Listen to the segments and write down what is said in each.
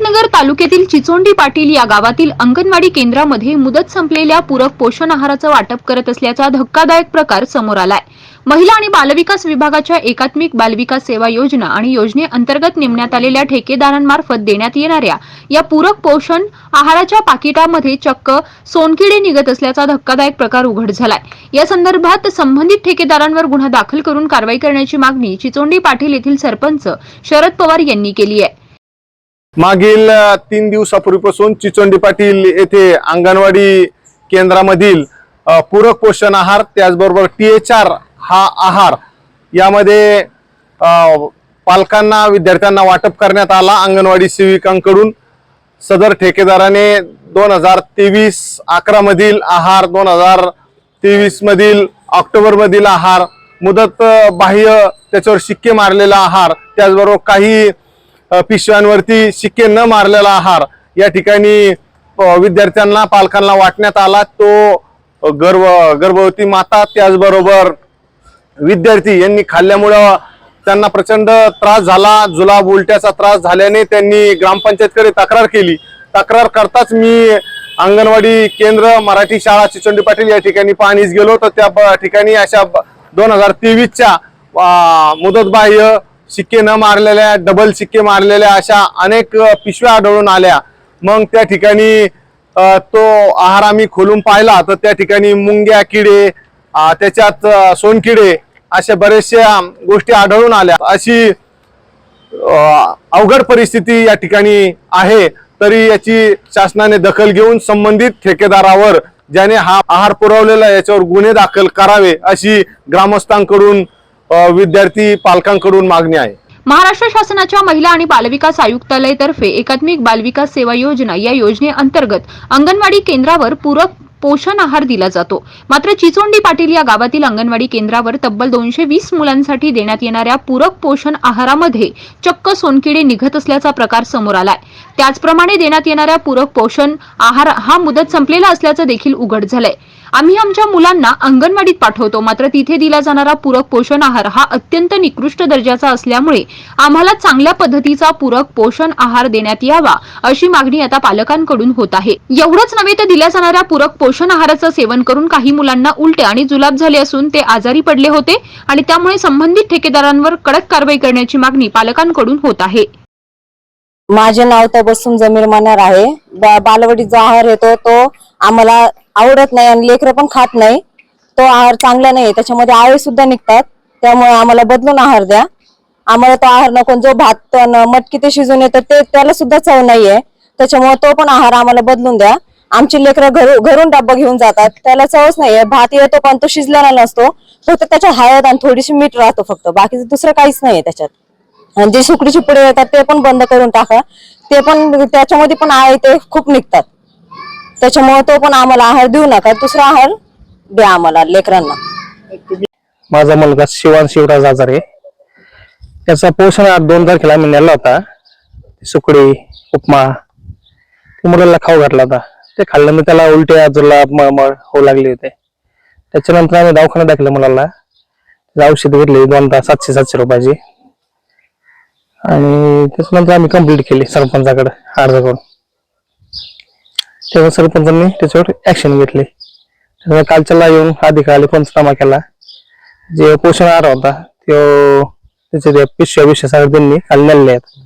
अहमदनगर तालुक्यातील चिचोंडी पाटील या गावातील अंगणवाडी केंद्रामध्ये मुदत संपलेल्या पूरक पोषण आहाराचं वाटप करत असल्याचा धक्कादायक प्रकार समोर आलाय. महिला आणि बालविकास विभागाच्या एकात्मिक बालविकास सेवा योजना आणि योजनेअंतर्गत नेमण्यात आलेल्या ठेकेदारांमार्फत देण्यात येणाऱ्या या पूरक पोषण आहाराच्या पाकिटामध्ये चक्क सोनकिडे निघत असल्याचा धक्कादायक प्रकार उघड झालाय. या संदर्भात संबंधित ठेकेदारांवर गुन्हा दाखल करून कारवाई करण्याची मागणी चिचोंडी पाटील येथील सरपंच शरद पवार यांनी केली आहे. मागील तीन दिवसापूर्वीपासून चिचोंडी पाटील येथे अंगणवाडी केंद्रामधील पूरक पोषण आहार त्याचबरोबर टी एच आर हा आहार यामध्ये पालकांना विद्यार्थ्यांना वाटप करण्यात आला. अंगणवाडी सेविकांकडून सदर ठेकेदाराने दोन हजार तेवीस अकरामधील आहार दोन हजार तेवीसमधील ऑक्टोबरमधील आहार मुदत बाह्य त्याच्यावर शिक्के मारलेला आहार त्याचबरोबर काही पिशव्यांवरती शिक्के न मारलेला आहार या ठिकाणी विद्यार्थ्यांना पालकांना वाटण्यात आला. तो गर्भ गर्भवती माता त्याचबरोबर विद्यार्थी यांनी खाल्ल्यामुळं त्यांना प्रचंड त्रास झाला. जुलाब उलट्याचा त्रास झाल्याने त्यांनी ग्रामपंचायतकडे तक्रार केली. तक्रार करताच मी अंगणवाडी केंद्र मराठी शाळा चिचोंडी पाटील या ठिकाणी पाहणीस गेलो. तर त्या ठिकाणी अशा दोन हजार तेवीसच्या मुदतबाह्य शिक्के न मारलेल्या डबल शिक्के मारलेल्या अशा अनेक पिशव्या आढळून आल्या. मग त्या ठिकाणी तो आहार आम्ही खोलून पाहिला. तर त्या ठिकाणी मुंग्या किडे त्याच्यात सोनकिडे अशा बऱ्याचशा गोष्टी आढळून आल्या. अशी अवघड परिस्थिती या ठिकाणी आहे. तरी याची शासनाने दखल घेऊन संबंधित ठेकेदारावर ज्याने हा आहार पुरवलेला याच्यावर गुन्हे दाखल करावे अशी ग्रामस्थांकडून विद्यार्थी पालकांकडून मागणी आहे. महाराष्ट्र शासनाच्या महिला आणि बालविकास आयुक्तालयातर्फे एकात्मिक बालविकास सेवा योजना या योजनेअंतर्गत अंगणवाडी केंद्रावर पूरक पोषण आहार दिला जातो. मात्र चिचोंडी पाटील या गावातील अंगणवाडी केंद्रावर तब्बल दोनशे वीस मुलांसाठी देण्यात येणाऱ्या पूरक पोषण आहारामध्ये चक्क सोनकिडे निघत असल्याचा प्रकार समोर आलाय. त्याचप्रमाणे देण्यात येणाऱ्या पूरक पोषण आहार हा मुदत संपलेला असल्याचं देखील उघड झालंय. आम्ही आमच्या मुलांना अंगणवाडीत पाठवतो. मात्र तिथे दिला जाणारा पूरक पोषण आहार हा अत्यंत निकृष्ट दर्जाचा असल्यामुळे आम्हाला चांगल्या पद्धतीचा पूरक पोषण आहार देण्यात यावा अशी मागणी आता पालकांकडून होत आहे. एवढंच नव्हे तर दिल्या जाणाऱ्या पूरक पोषण आहाराचं सेवन करून काही मुलांना उलटे आणि जुलाब झाले असून ते आजारी पडले होते आणि त्यामुळे संबंधित ठेकेदारांवर कडक कारवाई करण्याची मागणी पालकांकडून होत आहे. माझे नाव तबस्सुम जमीर मनार आहे. बालवडीचा आहार येतो तो आम्हाला आवडत नाही आणि लेकरं पण खात नाही. तो आहार चांगला नाही त्याच्यामध्ये आळे सुद्धा निघतात. त्यामुळे आम्हाला बदलून आहार द्या. आम्हाला तो आहार नको. जो भात मटकी ते शिजून येतं ते त्याला सुद्धा चव नाहीये. त्याच्यामुळे तो पण आहार आम्हाला बदलून द्या. आमची लेकरं घरू घरून डब्बा घेऊन जातात. त्याला चवच नाहीये. भात येतो पण तो शिजलेला नसतो. फक्त त्याच्या हळद आणि थोडीशी मीठ राहतो फक्त. बाकीचं दुसरं काहीच नाहीये त्याच्यात. आणि जे सुकडीची पुढे येतात ते पण बंद करून टाका. ते पण त्याच्यामध्ये पण आहे ते खूप निघतात. त्याच्यामुळे तो पण आम्हाला आहार देऊ नका. दुसरा आहार द्या आम्हाला लेकरांना. माझा मुलगा शिवान शिवराज आजारे त्याचा पोषण आहार दोन तारखेला आम्ही नेला होता. सुकडी उपमा ते मुलाला खाऊ घातला होता. ते खाल्ल्यानंतर त्याला उलट्या जुलाब मळमळ होऊ लागले होते. त्याच्यानंतर आम्ही दवाखान्यात टाकलं मुलाला. औषध घेतली दोन तास सातशे सातशे रुपयाची. आणि त्याच्यानंतर आम्ही कंप्लीट केली सरपंचाकडे अर्ज करून. तेव्हा सरपंचांनी त्याच्यावर ऍक्शन घेतली. त्यामुळे कालच्याला येऊन अधिकाऱ्याला पंचनामा केला. जे पोषण आहार होता तो त्याचे ते पिशव्या बिशव्या सगळं त्यांनी काल नेलेले आहेत.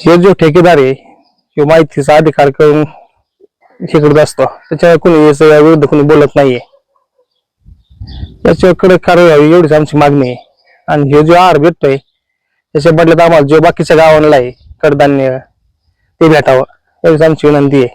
हे जो ठेकेदार आहे किंवा माहितीचा अधिकार करून हे करत असतो. त्याच्यावर कोणी याच्या विरुद्ध कोणी बोलत नाहीये. याच्यावर कडक कारवाई व्हावी एवढीच आमची मागणी आहे. आणि हे जो आहार भेटतोय त्याच्या बदल्यात आम्हाला जो बाकीच्या गावांना आहे कडधान्य ते भेटावं एवढीच आमची विनंती आहे.